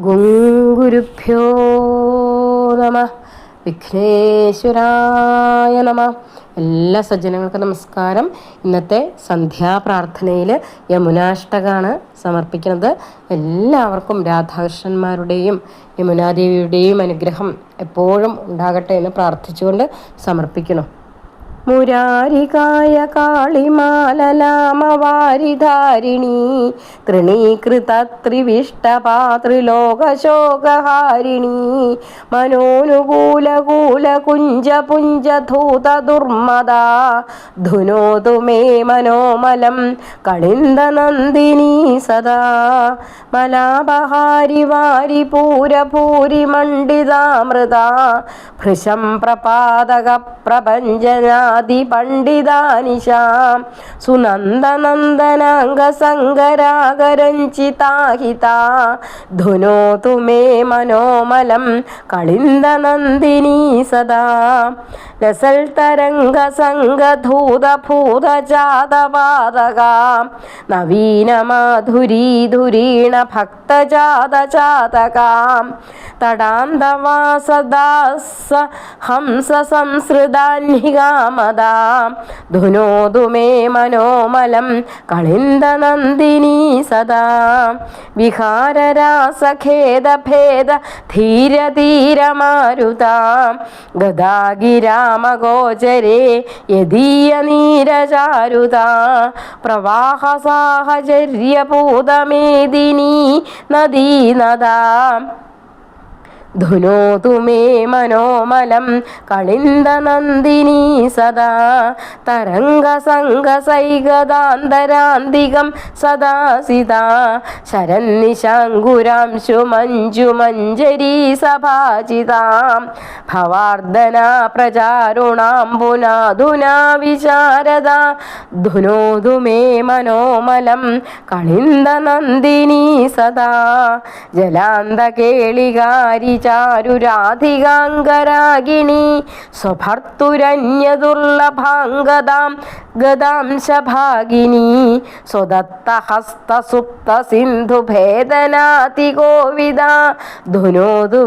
ഗുരുഭ്യോ നമ. വിഘ്നേശ്വരായ നമ. എല്ലാ സജ്ജനങ്ങൾക്കും നമസ്കാരം. ഇന്നത്തെ സന്ധ്യാപ്രാർത്ഥനയിൽ യമുനാഷ്ടകാണ് സമർപ്പിക്കുന്നത്. എല്ലാവർക്കും രാധാകൃഷ്ണന്മാരുടെയും യമുനാദേവിയുടെയും അനുഗ്രഹം എപ്പോഴും ഉണ്ടാകട്ടെ എന്ന് പ്രാർത്ഥിച്ചുകൊണ്ട് സമർപ്പിക്കണം മുരാരികായ കാളിമാലലാമവാരിധാരിണി തൃണീകൃത ത്രിവിഷ്ടപാതൃലോകശോകഹാരിണി മനോനുകൂലകൂല കുഞ്ച പുഞ്ചധൂത ദുർമദ ധുനോതു മേ മനോമലം കളിന്ദ നന്ദിനി സദാ. മലാപഹാരി വാരി പൂരപൂരി മണ്ഡിതാമൃത ഭൃശം പ്രപാതക പ്രപഞ്ചനാദി പണ്ഡിതാനിശാം സുനന്ദനന്ദനാംഗ സങ്കരാഗരഞ്ചിതാഹിത ധുനോതു മേ മനോമലം കളിന്ദ നന്ദിനി സദാ. ലസൽ തരംഗ സംഗധൂത ഭൂത ജാതപാതക നവീന മാധുരീ ധുരീണ ഭക്തജാത ചാതകാം തടാന്തവാസദാസ ഹംസ സംസൃതാന്ഹികാമദാ ധുനോതു മേ മനോമലം കളിന്ദ സദാ. വിഹാരരാസഖേദഭേദ ധീരധീരമാരുത. ഗതാഗിരാമഗോചരേ യദീയ നീരചാരുത പ്രവാഹ സാഹചര്യപൂതമേദിനി നദീനദാ. ധുനോതു മേ മനോമലം കളിന്ദ നന്ദിനി സദാ. തരംഗ സംഘ സൈകദാന്തരാന്തികം സദാസിതാ ശരന്നിശാങ്കുരാംശു മഞ്ജു മഞ്ജരീ സഭാചിതാം ഭവാർദ്ദന പ്രചാരുണാംബുനാധുനാ വിശാരദ. ധുനോതു മനോമലം കളിന്ദ നന്ദിനി സദാ. ജലാന്ത കേളികാരി ചാരുരാധികാംഗരാഗിണി സ്വഭർത്തുരന്യദുർലഭാംഗതാം ഗദാംശഭാഗിനി സ്വദത്തഹസ്തസുപ്ത സിന്ധുഭേദനാതി ഭേദനാതി ധുനോതു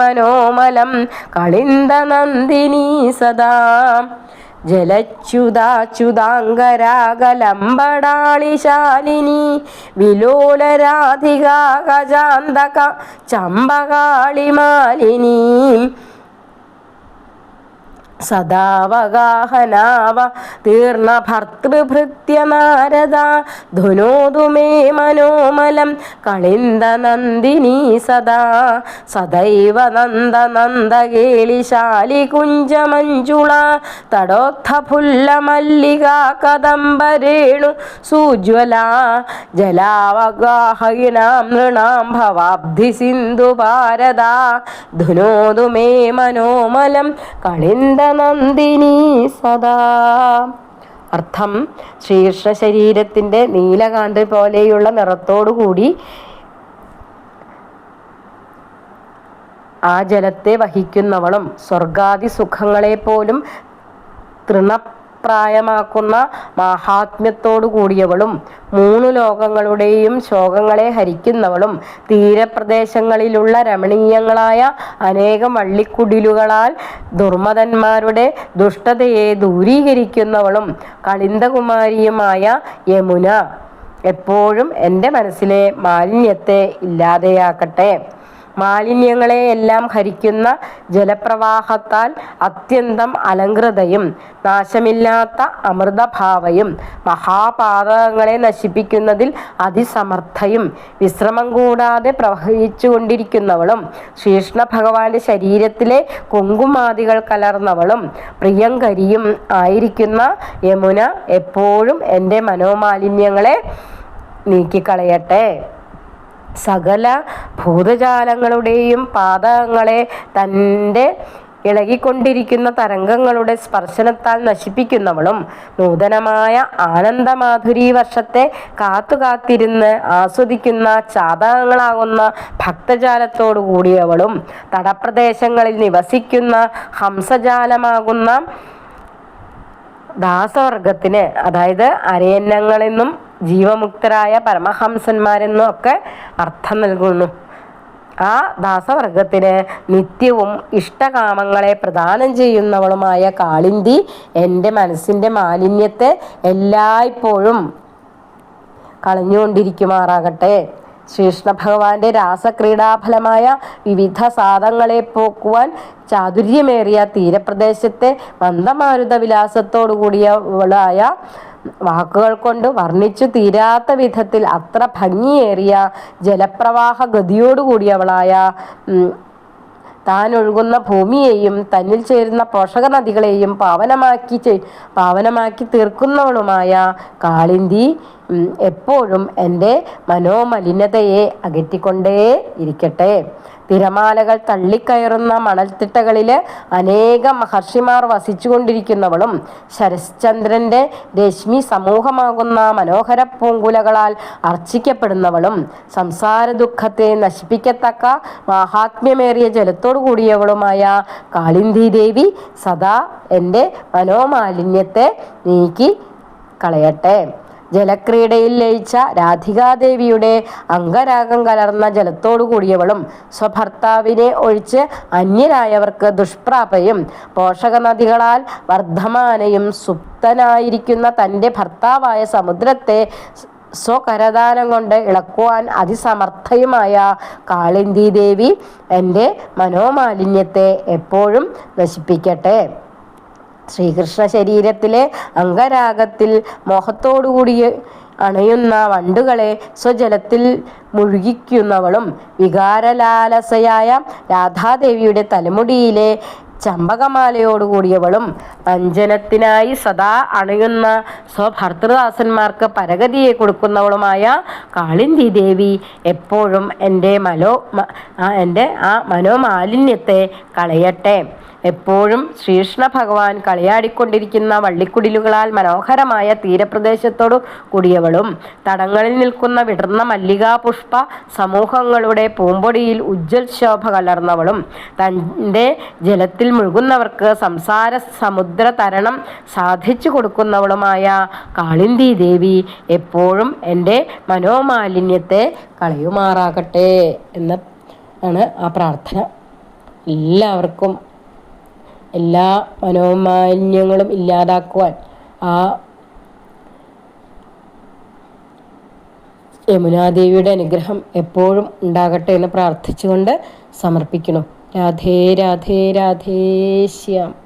മനോമലം കളിന്ദനന്ദിനി സദാ. ജലച്യുതാച്യുതാംഗരാഗലംബടാളിശാലിനി വിലോലരാധിക ഗജാന്തക ചമ്പകാളിമാലിനി. സദാവഗാഹനാവ തീർണ ഭർത്തൃഭൃത്യ നാരദ ധുനോതു മേ മനോമലം കളിന്ദ നന്ദിനി സദാ സദൈവ നന്ദ നന്ദകേളിശാലി കുഞ്ചമഞ്ജുള തടോത്ഥ ഫുല്ല മല്ലിക കദംബരേണു സുജ്വല ജലാവഗാഹയിനാം നൃണാം ഭവാബ്ധി സിന്ധു ഭാരത ധുനോതു മേ മനോമലം കളിന്ദ നന്ദിനി സദാ. അർത്ഥം ശ്രീകൃഷ്ണ ശരീരത്തിന്റെ നീലകാന്തി പോലെയുള്ള നിറത്തോടുകൂടി ആ ജലത്തെ വഹിക്കുന്നവളും സ്വർഗാദി സുഖങ്ങളെ പോലും തൃണപ്രായമാക്കുന്ന മാഹാത്മ്യത്തോടു കൂടിയവളും മൂന്നു ലോകങ്ങളുടെയും ശോകങ്ങളെ ഹരിക്കുന്നവളും തീരപ്രദേശങ്ങളിലുള്ള രമണീയങ്ങളായ അനേകം വള്ളിക്കുടിലുകളാൽ ദുർമതന്മാരുടെ ദുഷ്ടതയെ ദൂരീകരിക്കുന്നവളും കളിന്തകുമാരിയുമായ യമുന എപ്പോഴും എന്റെ മനസ്സിലെ മാലിന്യത്തെ ഇല്ലാതെയാക്കട്ടെ. മാലിന്യങ്ങളെ എല്ലാം ഹരിക്കുന്ന ജലപ്രവാഹത്താൽ അത്യന്തം അലങ്കൃതയും നാശമില്ലാത്ത അമൃതഭാവയും മഹാപാതകങ്ങളെ നശിപ്പിക്കുന്നതിൽ അതിസമർത്ഥയും വിശ്രമം കൂടാതെ പ്രവഹിച്ചുകൊണ്ടിരിക്കുന്നവളും ശ്രീകൃഷ്ണ ഭഗവാന്റെ ശരീരത്തിലെ കുങ്കുമാദികൾ കലർന്നവളും പ്രിയങ്കരിയും ആയിരിക്കുന്ന യമുന എപ്പോഴും എന്റെ മനോമാലിന്യങ്ങളെ നീക്കിക്കളയട്ടെ. സകല ഭൂതജാലങ്ങളുടെയും പാദങ്ങളെ തന്റെ ഇളകിക്കൊണ്ടിരിക്കുന്ന തരംഗങ്ങളുടെ സ്പർശനത്താൽ നശിപ്പിക്കുന്നവളും നൂതനമായ ആനന്ദമാധുരി വർഷത്തെ കാത്തു കാത്തിരുന്ന് ആസ്വദിക്കുന്ന ചാതകങ്ങളാകുന്ന ഭക്തജാലത്തോടു കൂടിയവളും തടപ്രദേശങ്ങളിൽ നിവസിക്കുന്ന ഹംസജാലമാകുന്ന ദാസവർഗത്തിന് അതായത് അരയന്നങ്ങളെന്നും ജീവമുക്തരായ പരമഹംസന്മാരെന്നും ഒക്കെ അർത്ഥം നൽകുന്നു. ആ ദാസവർഗത്തിന് നിത്യവും ഇഷ്ടകാമങ്ങളെ പ്രദാനം ചെയ്യുന്നവളുമായ കാളിന്തി എന്റെ മനസ്സിന്റെ മാലിന്യത്തെ എല്ലായ്പ്പോഴും കളഞ്ഞുകൊണ്ടിരിക്കുമാറാകട്ടെ. ശ്രീകൃഷ്ണ ഭഗവാന്റെ രാസക്രീഡാഫലമായ വിവിധ സാധങ്ങളെ പോക്കുവാൻ ചാതുര്യമേറിയ തീരപ്രദേശത്തെ മന്ദമാരുത വിലാസത്തോടു കൂടിയവളായ വാക്കുകൾ കൊണ്ട് വർണിച്ചു തീരാത്ത വിധത്തിൽ അത്ര ഭംഗിയേറിയ ജലപ്രവാഹ ഗതിയോടുകൂടിയവളായ താൻ ഒഴുകുന്ന ഭൂമിയെയും തന്നിൽ ചേരുന്ന പോഷക നദികളെയും പാവനമാക്കി പാവനമാക്കി തീർക്കുന്നവളുമായ കാളിന്തി എപ്പോഴും എന്റെ മനോമലിനതയെ അകറ്റിക്കൊണ്ടേ ഇരിക്കട്ടെ. തിരമാലകൾ തള്ളിക്കയറുന്ന മണൽത്തിട്ടകളിൽ അനേക മഹർഷിമാർ വസിച്ചുകൊണ്ടിരിക്കുന്നവളും ശരശ്ചന്ദ്രന്റെ രശ്മി സമൂഹമാകുന്ന മനോഹര പൂങ്കുലകളാൽ അർച്ചിക്കപ്പെടുന്നവളും സംസാര ദുഃഖത്തെ നശിപ്പിക്കത്തക്ക മാഹാത്മ്യമേറിയ ജലത്തോടു കൂടിയവളുമായ കാളിന്ദി ദേവി സദാ എന്റെ മനോമാലിന്യത്തെ നീക്കി കളയട്ടെ. ജലക്രീഡയിൽ ലയിച്ച രാധികാദേവിയുടെ അംഗരാഗം കലർന്ന ജലത്തോടു കൂടിയവളും സ്വഭർത്താവിനെ ഒഴിച്ച് അന്യരായവർക്ക് ദുഷ്പ്രാപയും പോഷക നദികളാൽ വർദ്ധമാനയും സുപ്തനായിരിക്കുന്ന തന്റെ ഭർത്താവായ സമുദ്രത്തെ സ്വകരദാനം കൊണ്ട് ഇളക്കുവാൻ അതിസമർത്ഥയുമായ കാളിന്തി ദേവി എന്റെ മനോമാലിന്യത്തെ എപ്പോഴും നശിപ്പിക്കട്ടെ. ശ്രീകൃഷ്ണ ശരീരത്തിലെ അംഗരാഗത്തിൽ മോഹത്തോടുകൂടി അണയുന്ന വണ്ടുകളെ സ്വജലത്തിൽ മുഴുകിക്കുന്നവളും വികാരലാലസയായ രാധാദേവിയുടെ തലമുടിയിലെ ചമ്പകമാലയോടുകൂടിയവളും അഞ്ജനത്തിനായി സദാ അണയുന്ന സ്വഭർത്തൃദാസന്മാർക്ക് പരഗതിയെ കൊടുക്കുന്നവളുമായ കാളിന്തി ദേവി എപ്പോഴും എന്റെ മനോ എന്റെ ആ മനോമാലിന്യത്തെ കളയട്ടെ. എപ്പോഴും ശ്രീകൃഷ്ണ ഭഗവാൻ കളിയാടിക്കൊണ്ടിരിക്കുന്ന വള്ളിക്കുടിലുകളാൽ മനോഹരമായ തീരപ്രദേശത്തോടു കൂടിയവളും തടങ്ങളിൽ നിൽക്കുന്ന വിടർന്ന മല്ലികാ പുഷ്പ സമൂഹങ്ങളുടെ പൂമ്പൊടിയിൽ ഉജ്ജ്വൽ ശോഭ കലർന്നവളും തന്റെ ജലത്തിൽ മുഴുകുന്നവർക്ക് സംസാര സമുദ്ര തരണം സാധിച്ചു കൊടുക്കുന്നവളുമായ കാളിന്തി ദേവി എപ്പോഴും എന്റെ മനോമാലിന്യത്തെ കളയുമാറാകട്ടെ എന്ന ആണ് ആ പ്രാർത്ഥന. എല്ലാവർക്കും എല്ലാ മനോമാലിന്യങ്ങളും ഇല്ലാതാക്കുവാൻ ആ യമുനാദേവിയുടെ അനുഗ്രഹം എപ്പോഴും ഉണ്ടാകട്ടെ എന്ന് പ്രാർത്ഥിച്ചുകൊണ്ട് സമർപ്പിക്കണം രാധേ രാധേ രാധേ ശ്യാം.